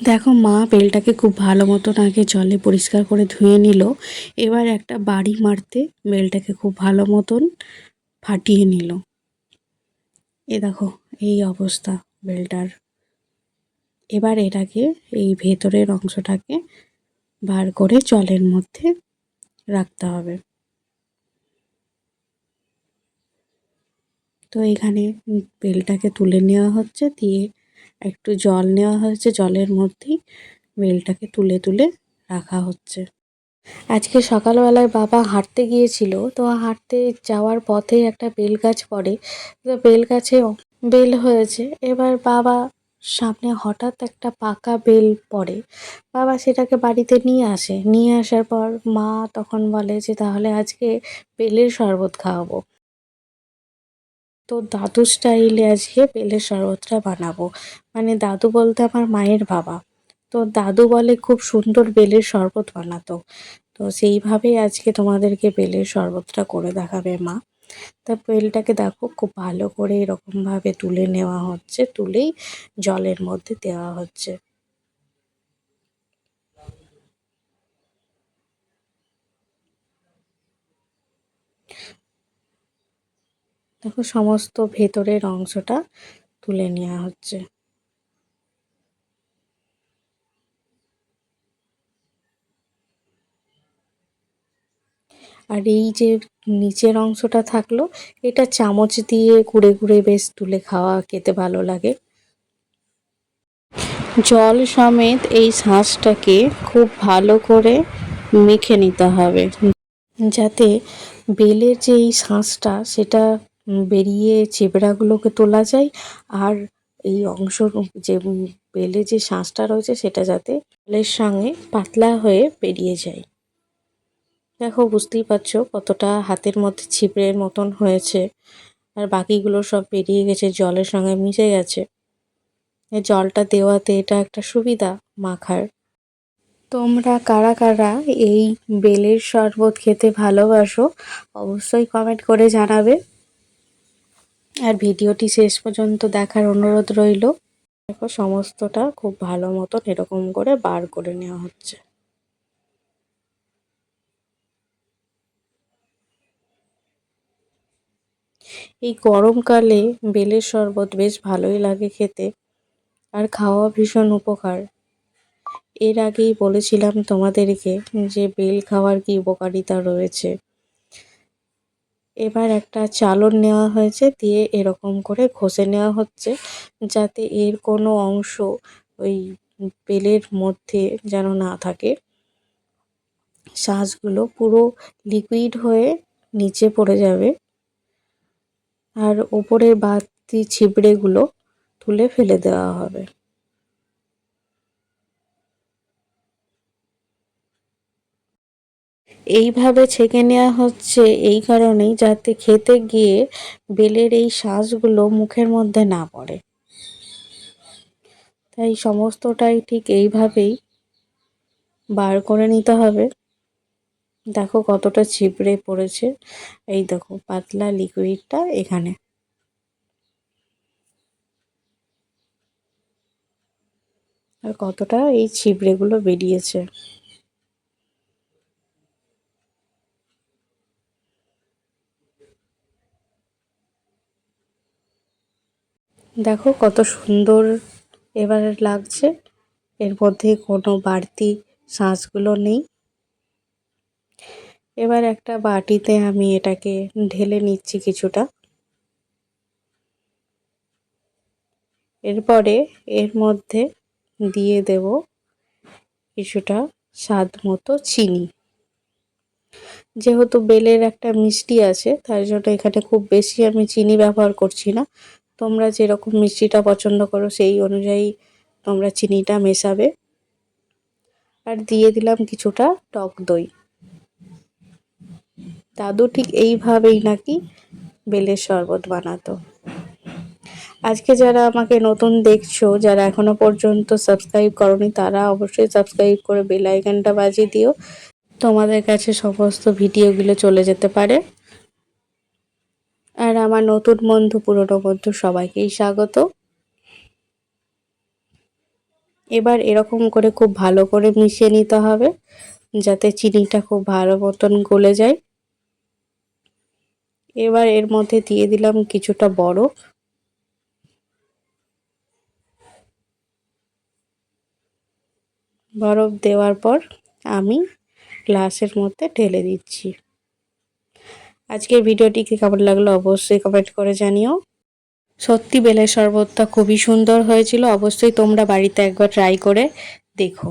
দেখো মা বেলটাকে খুব ভালো মতন আগে জলে পরিষ্কার করে ধুয়ে নিল। এবার একটা বাড়ি মারতে বেলটাকে খুব ভালো মতন ফাটিয়ে নিল। এ দেখো, এই অবস্থা বেলটার। এবার এটাকে, এই ভেতরের অংশটাকে বার করে জলের মধ্যে রাখতে হবে। তো এখানে বেলটাকে তুলে নেওয়া হচ্ছে, দিয়ে একটু জল নেওয়া হয়েছে, জলের মধ্যেই বেলটাকে তুলে তুলে রাখা হচ্ছে। আজকে সকালবেলায় বাবা হাঁটতে গিয়েছিল, তো হাঁটতে যাওয়ার পথে একটা বেল গাছ পড়ে। তো বেল গাছে বেল হয়েছে, এবার বাবা সামনে হঠাৎ একটা পাকা বেল পড়ে। বাবা সেটাকে বাড়িতে নিয়ে আসে। নিয়ে আসার পর মা তখন বলে যে, তাহলে আজকে বেলের শরবত খাওয়াবো। তো দাদু স্টাইলে আজকে বেলের শরবতটা বানাবো। মানে দাদু বলতে আমার মায়ের বাবা। তো দাদু বলে খুব সুন্দর বেলের শরবত বানাতো। তো সেইভাবেই আজকে তোমাদেরকে বেলের শরবতটা করে দেখাবে মা। তা বেলটাকে দেখো খুব ভালো করে এরকমভাবে তুলে নেওয়া হচ্ছে, তুলেই জলের মধ্যে দেওয়া হচ্ছে। দেখো সমস্ত ভেতরের অংশটা তুলে নেওয়া হচ্ছে। আর এই যে নিচের অংশটা থাকল, এটা চামচ দিয়ে ঘুরে ঘুরে বেশ তুলে খাওয়া খেতে ভালো লাগে। জল সমেত এই শাঁসটাকে খুব ভালো করে মেখে নিতে হবে। যাতে বেলের যে এই শাঁসটা, সেটা বেরিয়ে চেবড়াগুলোকে তোলা যায় আর এই অংশ যে বেলে যে শাঁসটা রয়েছে সেটা যাতে জলের সঙ্গে পাতলা হয়ে বেরিয়ে যায়। দেখো, বুঝতেই পারছ কতটা হাতের মধ্যে ছিপড়ের মতন হয়েছে আর বাকিগুলো সব বেরিয়ে গেছে, জলের সঙ্গে মিশে গেছে। জলটা দেওয়াতে এটা একটা সুবিধা মাখার। তোমরা কারা কারা এই বেলের শরবত খেতে ভালোবাসো অবশ্যই কমেন্ট করে জানাবে। আর ভিডিওটি শেষ পর্যন্ত দেখার অনুরোধ রইল। দেখো, সমস্তটা খুব ভালো মতন এরকম করে বার করে নেওয়া হচ্ছে। এই গরমকালে বেলের শরবত বেশ ভালোই লাগে খেতে, আর খাওয়া ভীষণ উপকার। এর আগেই বলেছিলাম তোমাদেরকে যে বেল খাওয়ার কি উপকারিতা রয়েছে। এবার একটা চালন নেওয়া হয়েছে দিয়ে এরকম করে ঘষে নেওয়া হচ্ছে যাতে এর কোনো অংশ ওই বেলের মধ্যে যেন না থাকে। শাঁসগুলো পুরো লিকুইড হয়ে নিচে পড়ে যাবে। আর ওপরের বাড়তি ছিবড়েগুলো তুলে ফেলে দেওয়া হবে। এইভাবে ছেঁকে নেওয়া হচ্ছে এই কারণেই যাতে খেতে গিয়ে বেলের এই শ্বাসগুলো মুখের মধ্যে না পড়ে। তাই সমস্তটাই ঠিক এইভাবেই বার করে নিতে হবে। দেখো কতটা ছিপড়ে পড়েছে। এই দেখো পাতলা লিকুইডটা এখানে। আর কতটা এই ছিবড়েগুলো বেরিয়েছে। দেখো কত সুন্দর এবার লাগছে। এর মধ্যে কোনো বাড়তি শাঁসগুলো নেই। এবার একটা বাটিতে আমি এটাকে ঢেলে নিচ্ছি কিছুটা। এরপরে এর মধ্যে দিয়ে দেব কিছুটা স্বাদ মতো চিনি। যেহেতু বেলের একটা মিষ্টি আছে, তার জন্য এখানে খুব বেশি আমি চিনি ব্যবহার করছি না। তোমরা যেরকম মিষ্টিটা পছন্দ করো, সেই অনুযায়ী তোমরা চিনিটা মেশাবে। আর দিয়ে দিলাম কিছুটা টক দই। দাদু ঠিক এইভাবেই নাকি বেলের শরবত বানাতো। আজকে যারা আমাকে নতুন দেখছ, যারা এখনও পর্যন্ত সাবস্ক্রাইব করনি, তারা অবশ্যই সাবস্ক্রাইব করে বেল আইকনটা বাজিয়ে দিও। তোমাদের কাছে সমস্ত ভিডিওগুলো চলে যেতে পারে। আর আমার নতুন বন্ধু পুরনো বন্ধু সবাইকেই স্বাগত। এবার এরকম করে খুব ভালো করে মিশিয়ে নিতে হবে, যাতে চিনিটা খুব ভালো মতন গলে যায়। এবার এর মধ্যে দিয়ে দিলাম কিছুটা বরফ বরফ দেওয়ার পর আমি গ্লাসের মধ্যে ঢেলে দিচ্ছি। আজকের ভিডিওটিকে কেমন লাগল অবশ্যই কমেন্ট করে জানিও। সত্যি বেলের শরবতটা খুবই সুন্দর হয়েছিল, অবশ্যই তোমরা বাড়িতে একবার ট্রাই করে দেখো।